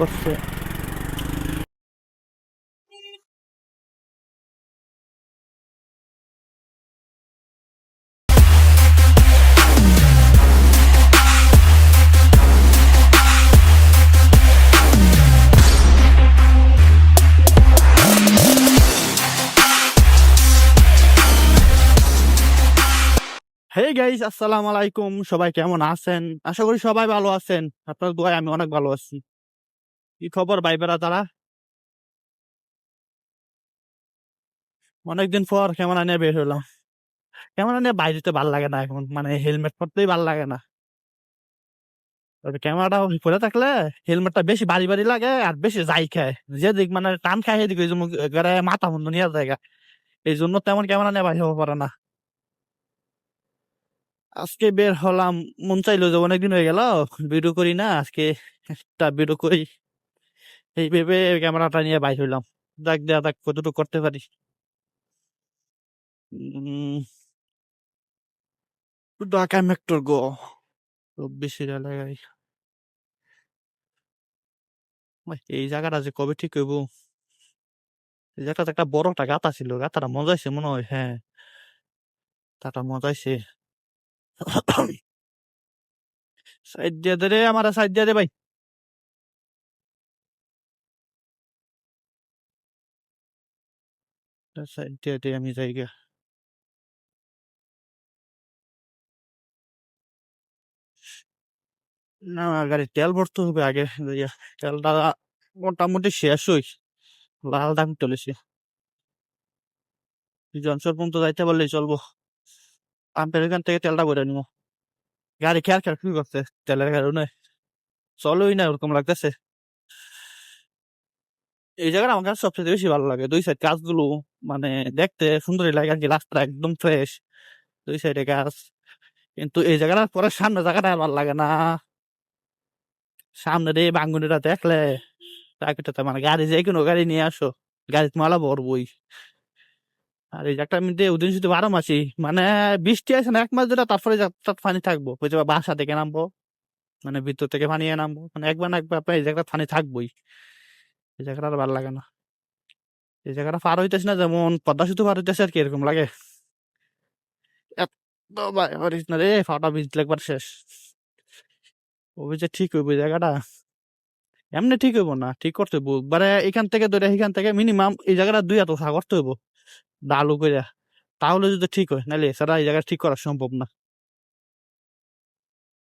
করছে। হে আলাইকুম সবাই কেমন আছেন? আশা করি সবাই ভালো আছেন। আপনার দোয়ায় আমি অনেক ভালো আছি। কি খবর ভাই বেড়া তারা? অনেকদিন পর ক্যামেরা নিয়ে বের হলাম ক্যামেরা নিয়ে বাইরেতে ভালো লাগে না এখন মানে হেলমেট পরতেই ভালো লাগে না। তবে ক্যামেরাটা পরে থাকলে হেলমেটটা বেশি বাড়ি বাড়ি লাগে আর বেশি যাই খায়। যেদিক মানে টান খায় সেদিক মাথা বন্ধ নিয়ে জায়গা এই জন্য তেমন ক্যামেরা নিয়ে বাইরে হতে পারে না। আজকে বের হলাম, মন চাইলো যে অনেকদিন হয়ে গেল, ভিডিও করি না, আজকে একটা ভিডিও করি। এই ভেবে ক্যামেরাটা নিয়ে বাইর হইলাম। দেখ দেখ দেখ কতটুকু করতে পারি। ঢাকা মেট্রোর গো। চব্বিশ এলাকায় এই জায়গাটা যে কবে ঠিক হইব? এই জায়গাটা একটা বড় একটা গাতা ছিল, গাতাটা মজাইছে মনে হয় হ্যাঁ। তাটা মজাইছে সাইড দিয়ে দে রে, আমার সাইড দিয়ে দে ভাই। না গাড়ি তেল ভরতে হবে আগে তেলটা মোটামুটি শেষ হই। লাল দাম চলেছে জনসন পর্যন্ত যাইতে পারলেই চলবো। পাম্পের এখান থেকে তেলটা ভরে নিবো। গাড়ি খেয়াল খেয়াল কি করছে? তেলের কারণে। চলোই না, ওরকম লাগতেছে। এই জায়গাটা আমার কাছে সবচেয়ে বেশি ভালো লাগে। দুই সাইড গাছগুলো মানে দেখতে সুন্দরই লাগে আর কি রাস্তা একদম ফ্রেশ দুই সাইডে গাছ। কিন্তু এই জায়গাটা পরে সামনে জায়গাটা ভালো লাগে না। সামনে রে দেখলে মানে গাড়ি যে কোনো গাড়ি নিয়ে আসো মালা ভরবই। আর এই উদিন শুধু বারো মাসি মানে বৃষ্টি আছে না এক মাস ধরে, তারপরে পানি থাকব। বুঝতে বাসা থেকে নামবো মানে ভিতর থেকে পানি নামবো মানে একবার না একবার এই জায়গাটা পানি থাকবোই। এই জায়গাটা আর ভালো লাগে না। এই জায়গাটা পার হইতেছে না, যেমন পদ্মা সেতু পার হইতেছে আর কি এরকম লাগে। এত পারিস না রে ফাটা ভিজলে একবার শেষ। ওই যে ঠিক হইব জায়গাটা। এমনি ঠিক হইব না, ঠিক করতে হইব। একবারে এখান থেকে ধরে এখান থেকে মিনিমাম এই জায়গাটা দুই এত সা করতে হইব। ডালু করে তাহলে যদি ঠিক হয়, নাহলে এছাড়া এই জায়গা ঠিক করা সম্ভব না।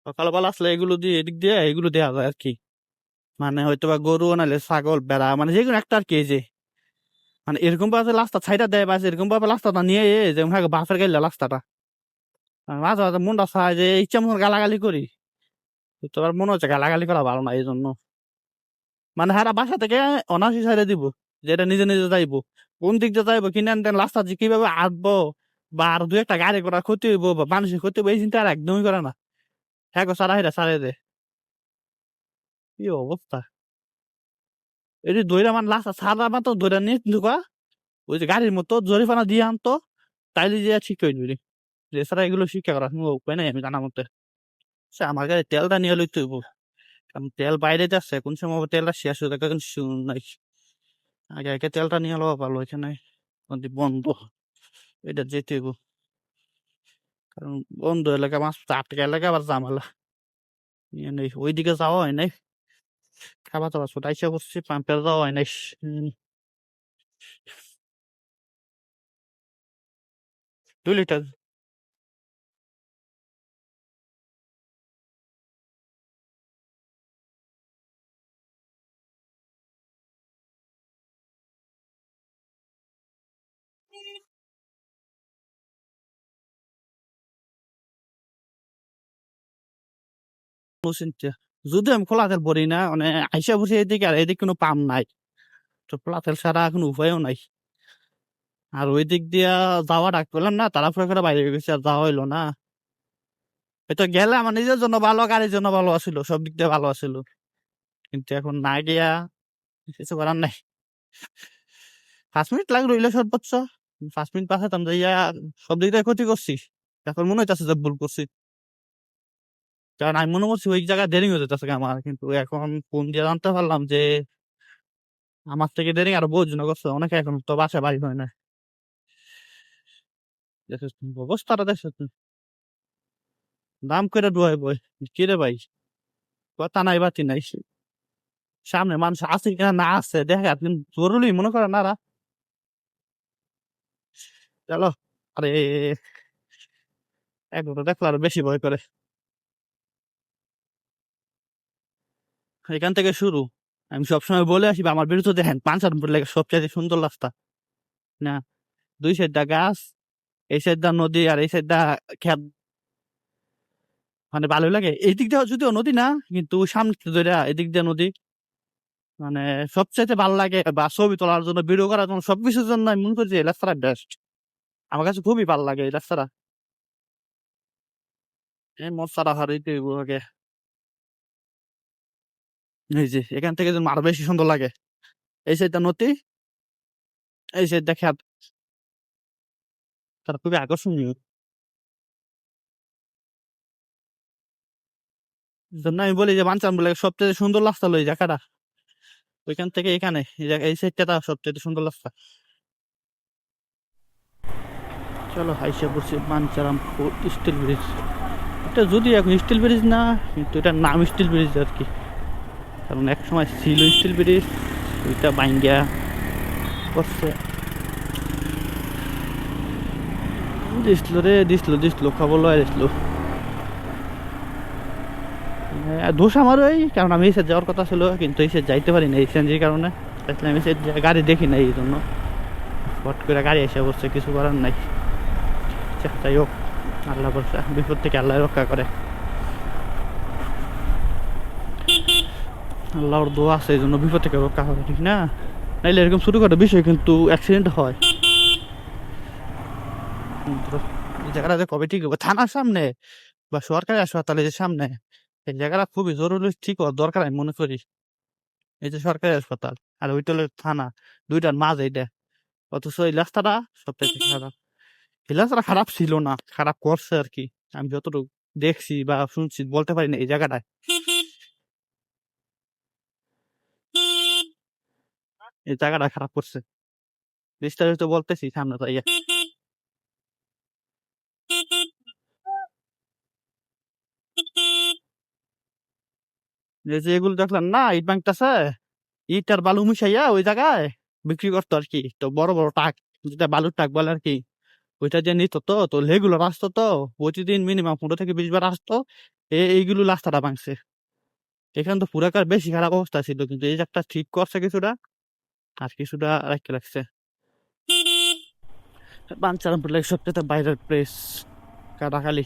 সকালবেলা আসলে এগুলো দিয়ে, এদিক দিয়ে এগুলো দেওয়া যায় আর কি মানে হয়তো বা গরু নাহলে ছাগল, বেড়া মানে যে কোনো একটা আর কি যে। মানে এরকম ভাবে রাস্তা ছাইটা দেয় বা এরকম ভাবে রাস্তাটা নিয়ে যেমন হয় বাসের গেলে রাস্তাটা। আর মাঝে মাঝে মনটা চায় যে ইচ্ছা মতো গালাগালি করি। তো আবার মনে হচ্ছে গালাগালি করা ভালো না এই জন্য মানে হারা বাসা থেকে অনাসি সাইডে দিব যেটা নিজে নিজে যাইবো। কোন দিক দিয়ে যাইবো, কিনে আনতেন রাস্তা যে কীভাবে আসব বা আর দু একটা গাড়ি করা ক্ষতি হইব, বা মানুষের ক্ষতি হইব, এই চিন্তা আর একদমই করে না। হ্যাঁ গো, সারা হেরা সারে দে। কি অবস্থা? এই যে মানে লাস্ট সারা মাত্র দইরা নিয়ে ঢুকা ওই যে গাড়ির মতো জরিফানা দিয়ে আনতো, তাইলে যে ঠিক হয়ে যাবে এছাড়া এগুলো শিক্ষা করা কোনো উপায় নেই, আমি জানা মতে। সে আমার গাড়ি তেলটা নিয়ে লইতে হইব কারণ তেল বাইরে যাচ্ছে কোন সময় তেলটা শেষ হয়ে থাকে নাই। আগে আগে তেলটা নিয়ে লওয়া ভালো এখানে বন্ধ। এটা যেতে হইব কারণ বন্ধ এলাকা, মাছ আটকে এলাকা আবার জামালা ওইদিকে যাওয়া হয় নাই খাবার দাবার ছোটাইছে করছি পাম্পের যাওয়া হয় নাই উম, দুই লিটার চিন্তা যদি আমি খোলা তেল ভরি না মানে আইসা বসে এদিকে আর এদিকে কোনো পাম্প নাই। তো খোলা তেল ছাড়া কোনো উপায়ও নাই। আর ওই দিক দিয়া যাওয়া ডাক পেলাম না তাড়াফুড়া করে বাইরে গেছে আর যাওয়া হইল না। হয়তো গেলে আমার নিজের জন্য ভালো, গাড়ির জন্য ভালো আছিল, সব দিক দিয়ে ভালো আছিল। কিন্তু এখন না গিয়া কিছু করার নাই। পাঁচ মিনিট লাগে রইলে সর্বোচ্চ। পাঁচ মিনিট পাঠাতাম যাইয়া সব দিক দিয়ে ক্ষতি করছি। এখন মনে হইতেছে যে ভুল করছি। কারণ আমি মনে করছি ওই জায়গায় দেরি হয়ে যেতেছে আমার। কিন্তু এখন ফোন দিয়ে জানতে পারলাম যে আমার থেকে দেরি আরও বহু জন করছে। অনেকে এখন তো বাসা বাড়ি হয় না। অবস্থাটা দেখছ দাম করে ডুয়াই বই। কি রে ভাই? কথা নাই, বাতি নাই। সামনে মানুষ আছে কিনা না আছে, দেখা কিন্তু জরুরি, মনে করে না চলো, আরে একবার দেখল আরও বেশি ভয় করে। এখান থেকে শুরু। আমি সবসময় বলে আসি, আমার বিরুদ্ধে দেখেন পাঞ্চানপুর লেগে সবচেয়ে সুন্দর রাস্তা। না, দুই সাইডটা গাছ, এই সাইডটা নদী আর এই সাইডটা খেত। মানে ভালোই লাগে। এই দিক দিয়ে যদিও নদী না, কিন্তু সামনে ধরে এদিক দিয়ে নদী। মানে সবচাইতে ভালো লাগে বা ছবি তোলার জন্য ভিডিও করার জন্য, সবকিছুর জন্য আমি মনে করি যে এই রাস্তাটা বেস্ট আমার কাছে খুবই ভালো লাগে এই রাস্তাটা। এই মশাটা হারিয়ে আগে। এই যে, এখান থেকে যেন আরও বেশি সুন্দর লাগে। এই সাইডটা নদী। এই সাইডটা খেত। তারা খুবই আকর্ষণীয়। জন্য আমি বলি যে বাঞ্চান বলে সবচেয়ে সুন্দর রাস্তা লই জায়গাটা। ওইখান থেকে এখানে, এই এই সাইডটা সবচেয়ে সুন্দর রাস্তা। চলো হাইসা পড়ছি বাঞ্চারামপুর স্টিল ব্রিজ। এটা যদি এখন স্টিল ব্রিজ না, কিন্তু এটার নাম স্টিল ব্রিজ আর কি। কারণ এক সময় স্টিল ব্রিজ ওইটা বাইঙ্গা করছে দিছিল রে, দিছিল দিছিল, খবর লয় দিছিল। দোষ আমার ওই, কারণ আমি এসে যাওয়ার কথা ছিল, কিন্তু এসে যাইতে পারি না এই সিএনজির কারণে। আসলে আমি এসে গাড়ি দেখি নাই এই জন্য। হট করে গাড়ি এসে বসছে কিছু করার নাই। যাই হোক, আল্লাহ বলছে বিপদ থেকে আল্লাহ রক্ষা করে। আল্লাহর দোয়া আছে এই জন্য বিপদ থেকে রক্ষা করে ঠিক না? নাইলে এরকম ছোটোখাটো বিষয় কিন্তু অ্যাক্সিডেন্ট হয়। জায়গাটা যে কবে ঠিক হবে থানার সামনে বা সরকারি হাসপাতালের সামনে, এই জায়গাটা খুবই জরুরি, ঠিক হওয়ার দরকার আমি মনে করি। এই যে সরকারি হাসপাতাল আর ওইটা থানা, দুইটার মাঝ এইটা। অথচ এই রাস্তাটা সবথেকে খারাপ। এই রাস্তাটা খারাপ ছিল না, খারাপ করছে আর কি। আমি যতটুকু দেখছি বা শুনছি, বলতে পারি না এই জায়গাটায়। এই জায়গাটা খারাপ করছে। বিস্তারিত বলতেছি সামনে এই যে এগুলো দেখলেন না, ইট ভাঙতেছে। ইট আর বালু মিশাইয়া ওই জায়গায় বিক্রি করতো আর কি তো বড় বড় টাক, যেটা বালুর টাক বলে আর কি ওইটা যে নিত তো তো লেগুলো আসতো তো, প্রতিদিন মিনিমাম পনেরো থেকে বিশ বার আসতো। এইগুলো রাস্তাটা ভাঙছে। এখানে তো পুরাকার বেশি খারাপ অবস্থা ছিল, কিন্তু এই জায়গাটা ঠিক করছে কিছুটা। আর কিছুটা রাখতে লাগছে। বাঞ্চারামপুর লাগে সবচেয়ে বাইরের প্লেস কাটাখালি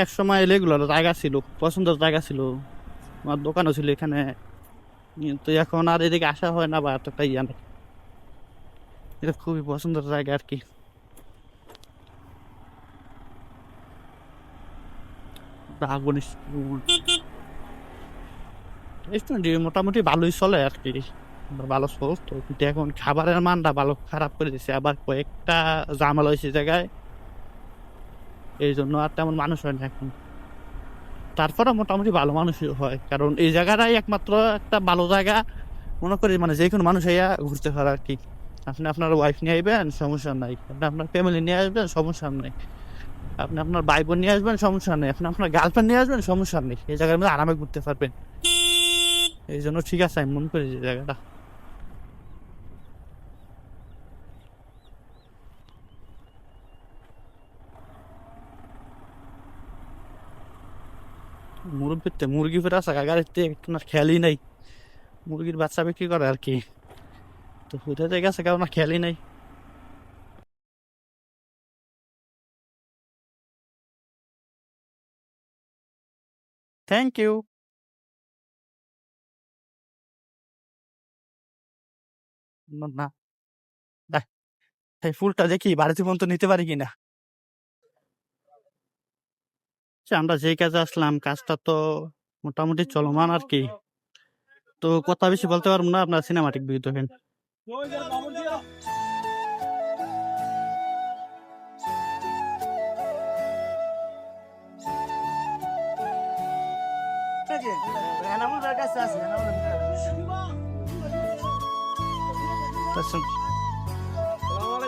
এক সময় রেগুলার জায়গা ছিল, পছন্দের জায়গা ছিল। আমার দোকানও ছিল এখানে। কিন্তু এখন আর এদিকে আসা হয় না বা এতটা ইয়া নেই। এটা খুবই পছন্দের জায়গা আর কি। রেস্টুরেন্ট মোটামুটি ভালোই চলে আর কি। ভালো চলতো কিন্তু এখন খাবারের মানটা ভালো, খারাপ করে দিচ্ছে আবার কয়েকটা জামাল হয়েছে জায়গায়। এই জন্য আর তেমন মানুষ হয় না এখন। তারপরে মোটামুটি ভালো মানুষই হয়। কারণ এই জায়গাটাই একমাত্র একটা ভালো জায়গা। মনে করি মানে যে কোনো মানুষ আইয়া ঘুরতে পারে আর কি। আপনি আপনার ওয়াইফ নিয়ে আসবেন, সমস্যা নাই। আপনি আপনার ফ্যামিলি নিয়ে আসবেন, সমস্যা নেই। আপনি আপনার ভাই বোন নিয়ে আসবেন, সমস্যা নেই। আপনি আপনার গার্লফ্রেন্ড নিয়ে আসবেন, সমস্যা নেই। এই জায়গার মধ্যে আরামে ঘুরতে পারবেন। এই জন্য ঠিক আছে, আমি মনে করি যে জায়গাটা। মুরগিতে মুরগি ফেরা আছে গাড়িতে আপনার খেয়ালই নাই। মুরগির বাচ্চা বিক্রি করে আর কি। তো কোথায় গেছে কারণ খেয়ালই নাই। থ্যাংক ইউ না এই ফুলটা দেখি বাড়িতে পর্যন্ত নিতে পারি কিনা। আমরা যেই কাজে আসলাম, কাজটা তো মোটামুটি চলমান আর কি তো কথা বেশি বলতে পারব না, আপনার সিনেমাটিক ভিউ দেখেন। যে এনামুল ভাইয়ের কাছে আছে এনামুল তাছাড়া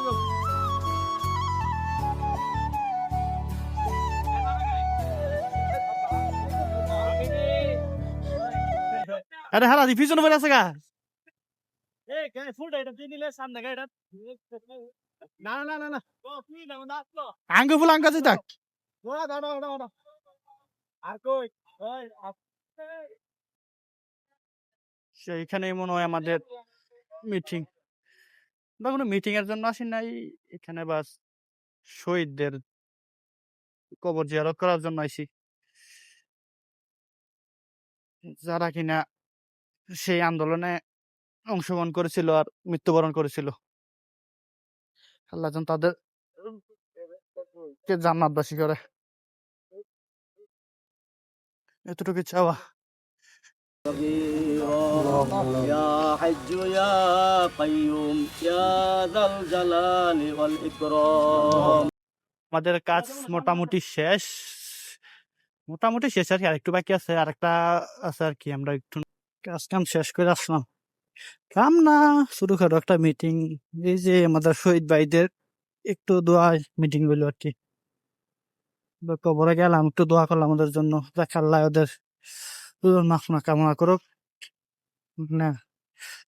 আরে হারা দি পিছনে বেড়ে আছে গা আঙ্গ ফুল আঙ্গ আছে তাক সেইখানে মনে হয় আমাদের মিটিং বা কোনো মিটিং এর জন্য আসি নাই। এখানে বাস শহীদদের কবর জিয়ারত করার জন্য আইছি যারা কিনা সেই আন্দোলনে অংশগ্রহণ করেছিল আর মৃত্যুবরণ করেছিল। আল্লাহ তাদের কে জান্নাতবাসী করে। এতটুকু চাওয়া। يا حج يا قيوم يا ذا الجلال والإكرام আমাদের কাজ মোটামুটি শেষ মোটামুটি শেষ আর কি আরেকটু বাকি আছে আরেকটা আছে আর কি আমরা একটু কাজ কাম শেষ করে আসলাম কাম না ছোটখাটো একটা মিটিং এই যে আমাদের শহীদ ভাইদের একটু দোয়া মিটিং হইলো আর কি তো কবরে গেলাম একটু দোয়া করলাম ওদের জন্য দেখ আল্লাহ ওদের দুজন মাফনা কামনা করুক। না,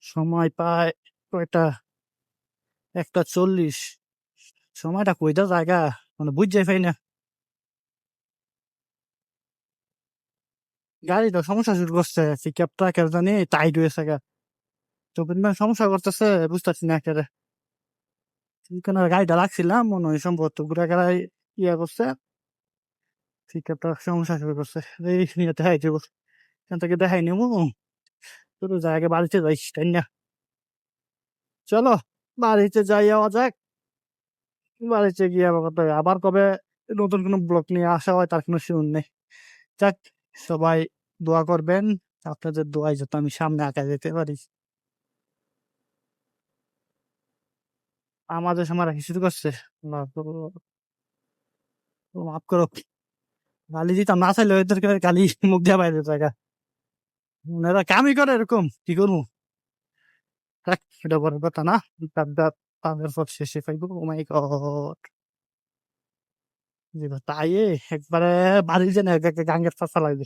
সময় পায় কয়টা? একটা চল্লিশ। সময়টা কইটা জায়গা? মানে বুঝতে পাই না। গাড়ি তো সমস্যা শুরু করছে পিকআপ ট্রাকের জানি টাইট হয়েছে গা। তো সমস্যা করতেছে, বুঝতেছি না একেবারে। কেন গাড়িটা রাখছিলাম মনে হয় সম্ভবত ঘুরে গেলাই ইয়া করছে। পিকআপটা সমস্যা শুরু করছে। এই নিয়ে এখান থেকে দেখাই নেব। শুধু জায়গা বাড়িতে যাই, তাই না? চলো, বাড়িতে যাই যাওয়া যাক। বাড়িতে গিয়ে আবার কবে নতুন কোনো ব্লগ নিয়ে আসা হয় তার কোনো শুন নেই। যাক, সবাই দোয়া করবেন। আপনাদের দোয়াই যাতে আমি সামনে আঁকা যেতে পারি। আমাদের সময় রাখি শুরু করছে? গো। ও মাফ করো। গালি দিতাম, না চাইলে ওদেরকে গালি মুখ দিয়ে বাইরে জায়গা। ওনারা কামই করে এরকম, কি করব? এটা কথা না তাদের পর শেষে পাইবো ও মাই গড যে তাই একবারে বাড়ি যে না গাঙ্গের চাষা লাগবে।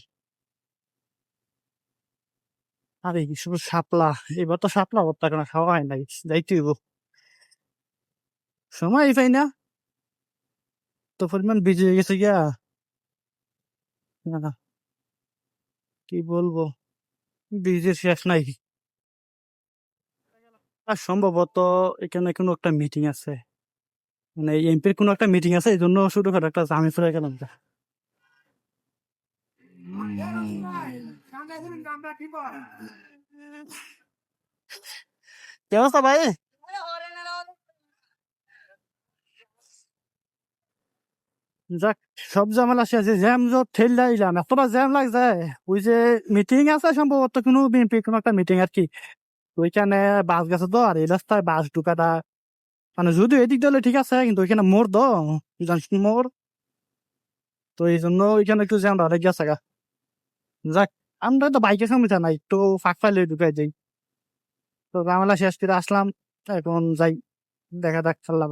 আরে শুধু শাপলা, এবার তো শাপলা ভর্তা কোনো খাওয়া হয় নাই, যাইতে হইব। সময় পাই না। তো পরিমাণ বিজি হয়ে গেছে গিয়া। কি বলব? বিজি শেষ নাই। আর সম্ভবত এখানে কোনো একটা মিটিং আছে। মানে এমপির কোনো একটা মিটিং আছে এই জন্য শুধু একটা জামি ফেলে গেলাম কি অবস্থা ভাই? যাক, সব ঝামেলা শেষে। জ্যাম যত ঠেল দিলাম এতটা জ্যাম লাগ যায় ওই যে মিটিং আছে সম্ভবত কোনো বিএনপি কোনো একটা মিটিং আর কি। ওইখানে বাস গেছে তো, আর এই রাস্তায় বাস ঢুকাটা মানে যদি এদিক দিলে ঠিক আছে, কিন্তু ওইখানে মোর তো মোর তো এই জন্য ওইখানে একটু জ্যাম ধরে গেছে গা। যাক, আমরা তো বাইকের সমস্যা নাই তো ফাঁক ফাইলে ঢুকাই যাই তো ঝামেলা শেষ করে আসলাম, এখন যাই, দেখা যাক খেলা